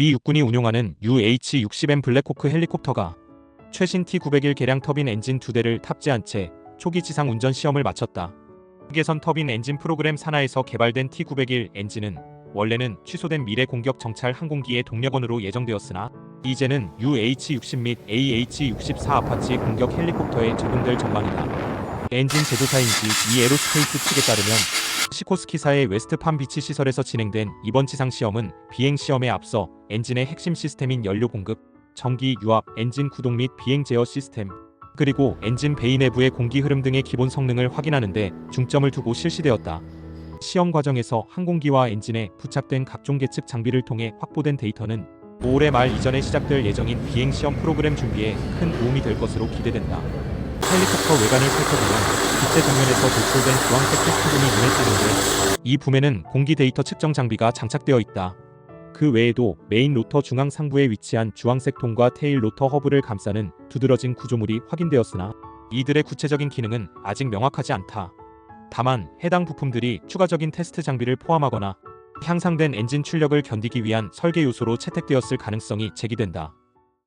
미 육군이 운용하는 UH-60M 블랙호크 헬리콥터가 최신 T901 개량 터빈 엔진 두 대를 탑재한 채 초기 지상 운전 시험을 마쳤다. 개선 터빈 엔진 프로그램 산하에서 개발된 T901 엔진은 원래는 취소된 미래 공격 정찰 항공기의 동력원으로 예정되었으나 이제는 UH-60 및 AH-64 아파치 공격 헬리콥터에 적용될 전망이다. 엔진 제조사인지 이 에로스페이스 측에 따르면 시코스키사의 웨스트 팜 비치 시설에서 진행된 이번 지상 시험은 비행 시험에 앞서 엔진의 핵심 시스템인 연료 공급, 전기 유압, 엔진 구동 및 비행 제어 시스템, 그리고 엔진 베이 내부의 공기 흐름 등의 기본 성능을 확인하는 데 중점을 두고 실시되었다. 시험 과정에서 항공기와 엔진에 부착된 각종 계측 장비를 통해 확보된 데이터는 올해 말 이전에 시작될 예정인 비행 시험 프로그램 준비에 큰 도움이 될 것으로 기대된다. 헬리콥터 외관을 살펴보면 기체 정면에서 돌출된 주황색 테스트룸이 눈에 띄는데 이 붐에는 공기 데이터 측정 장비가 장착되어 있다. 그 외에도 메인 로터 중앙 상부에 위치한 주황색 통과 테일 로터 허브를 감싸는 두드러진 구조물이 확인되었으나 이들의 구체적인 기능은 아직 명확하지 않다. 다만 해당 부품들이 추가적인 테스트 장비를 포함하거나 향상된 엔진 출력을 견디기 위한 설계 요소로 채택되었을 가능성이 제기된다.